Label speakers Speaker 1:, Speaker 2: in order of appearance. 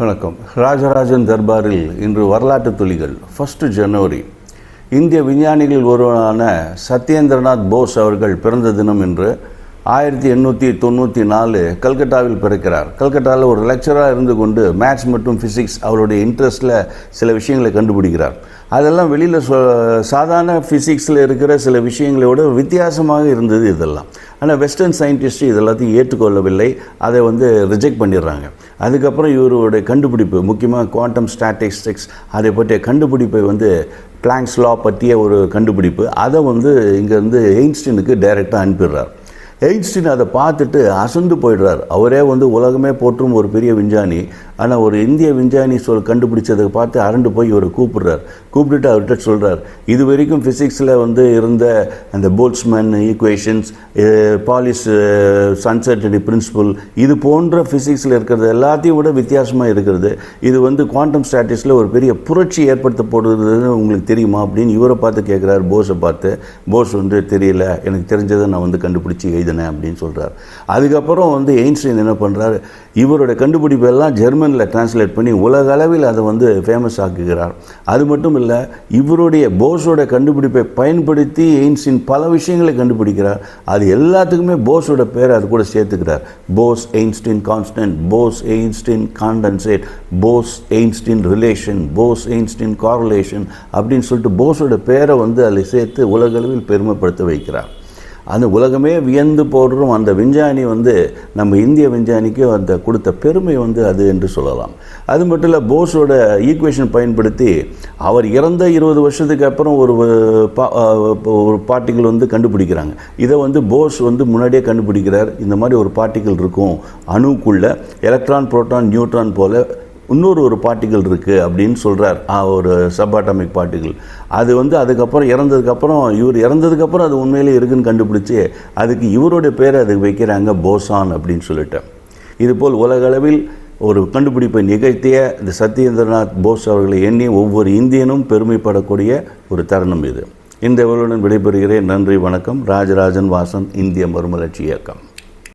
Speaker 1: வணக்கம். ராஜராஜன் தர்பாரில் இன்று வரலாற்று துளிகள். ஃபஸ்ட்டு ஜனவரி இந்திய விஞ்ஞானிகள் ஒருவரான சத்யேந்திரநாத் போஸ் அவர்கள் பிறந்த தினம் என்று ஆயிரத்தி எண்ணூற்றி தொண்ணூற்றி நாலு கல்கட்டாவில் பிறக்கிறார். கல்கட்டாவில் ஒரு லெக்சராக இருந்து கொண்டு மேத்ஸ் மற்றும் ஃபிசிக்ஸ் அவருடைய இன்ட்ரெஸ்ட்டில் சில விஷயங்களை கண்டுபிடிக்கிறார். அதெல்லாம் வெளியில் சொ சாதாரண ஃபிசிக்ஸில் இருக்கிற சில விஷயங்களோட வித்தியாசமாக இருந்தது இதெல்லாம். ஆனால் வெஸ்டர்ன் சயின்டிஸ்ட் இது எல்லாத்தையும் ஏற்றுக்கொள்ளவில்லை. அதை வந்து ரிஜெக்ட் பண்ணிடுறாங்க. அதுக்கப்புறம் இவருடைய கண்டுபிடிப்பு முக்கியமாக குவாண்டம் ஸ்டாட்டிஸ்டிக்ஸ் அதை பற்றிய கண்டுபிடிப்பை வந்து பிளாங்க்ஸ் லா பற்றிய ஒரு கண்டுபிடிப்பு. அதை வந்து இங்கேருந்து எயின்ஸ்டீனுக்கு டைரெக்டாக அனுப்பிடுறார். எயின்ஸ்டின் அதை பார்த்துட்டு அசந்து போயிடுறார். அவரே வந்து உலகமே போற்றும் ஒரு பெரிய விஞ்ஞானி. ஆனால் ஒரு இந்திய விஞ்ஞானி சொல் கண்டுபிடிச்சதை பார்த்து அரண்டு போய் இவர் கூப்பிடுறார். கூப்பிட்டுட்டு அவர்கிட்ட சொல்கிறார் இது வரைக்கும் ஃபிசிக்ஸில் வந்து இருந்த அந்த Boltzmann equations Pauli's uncertainty principle இது போன்ற ஃபிசிக்ஸில் இருக்கிறது எல்லாத்தையும் விட வித்தியாசமாக இருக்கிறது. இது வந்து குவாண்டம் ஸ்டாட்டிஸில் ஒரு பெரிய புரட்சி ஏற்படுத்த போடுறதுன்னு உங்களுக்கு தெரியுமா? அப்படின்னு இவரை பார்த்து கேட்குறாரு. போஸை பார்த்து போஸ் வந்து தெரியல. எனக்கு தெரிஞ்சதை நான் வந்து கண்டுபிடிச்சி எழுதினேன் அப்படின்னு சொல்கிறார் அதுக்கப்புறம் வந்து எயின்ஸ்டைன் என்ன பண்ணுறாரு இவரோட கண்டுபிடிப்பு எல்லாம் ஜெர்மனில் டிரான்ஸ்லேட் பண்ணி உலக அளவில் அதை வந்து ஃபேமஸ் ஆக்குகிறார். அது மட்டும் இல்லை இவருடைய போஸோட கண்டுபிடிப்பை பயன்படுத்தி எயின்ஸ்டின் பல விஷயங்களை கண்டுபிடிக்கிறார். அது எல்லாத்துக்குமே போஸோட பேரை அது கூட சேர்த்துக்கிறார். Bose Einstein constant Bose Einstein condensate Bose Einstein relation Bose Einstein correlation அப்படின்னு சொல்லிட்டு போஸோட பேரை வந்து அதில் சேர்த்து உலகளவில் பெருமைப்படுத்த வைக்கிறார். அந்த உலகமே வியந்து போடுறோம் அந்த விஞ்ஞானி வந்து நம்ம இந்திய விஞ்ஞானிக்கு அந்த கொடுத்த பெருமை வந்து அது என்று சொல்லலாம். அது மட்டும் இல்லை போஸோட ஈக்குவேஷன் பயன்படுத்தி அவர் இறந்த இருபது வருஷத்துக்கு அப்புறம் ஒரு பா- ஒரு பார்ட்டிகள் வந்து கண்டுபிடிக்கிறாங்க. இதை வந்து போஸ் வந்து முன்னாடியே கண்டுபிடிக்கிறார். இந்த மாதிரி ஒரு பார்ட்டிகள் இருக்கும். அணுக்குள்ளே எலக்ட்ரான் புரோட்டான் நியூட்ரான் போல இன்னொரு ஒரு பார்ட்டிகள் இருக்குது அப்படின்னு சொல்கிறார் ஒரு சப்பாட்டமிக் பார்ட்டிகள் அது வந்து அதுக்கப்புறம் இறந்ததுக்கப்புறம் இவர் இறந்ததுக்கப்புறம் அது உண்மையிலே இருக்குன்னு கண்டுபிடிச்சி அதுக்கு இவருடைய பேரை அதுக்கு வைக்கிறாங்க போசான் அப்படின்னு சொல்லிட்டு. இதுபோல் உலகளவில் ஒரு கண்டுபிடிப்பை நிகழ்த்திய இந்த சத்யேந்திரநாத் போஸ் அவர்களை எண்ணி ஒவ்வொரு இந்தியனும் பெருமைப்படக்கூடிய ஒரு தருணம் இது. இந்த இவருடன் விடைபெறுகிறேன். நன்றி வணக்கம். ராஜராஜன் வாசன் இந்திய மறுமலர்ச்சி இயக்கம்.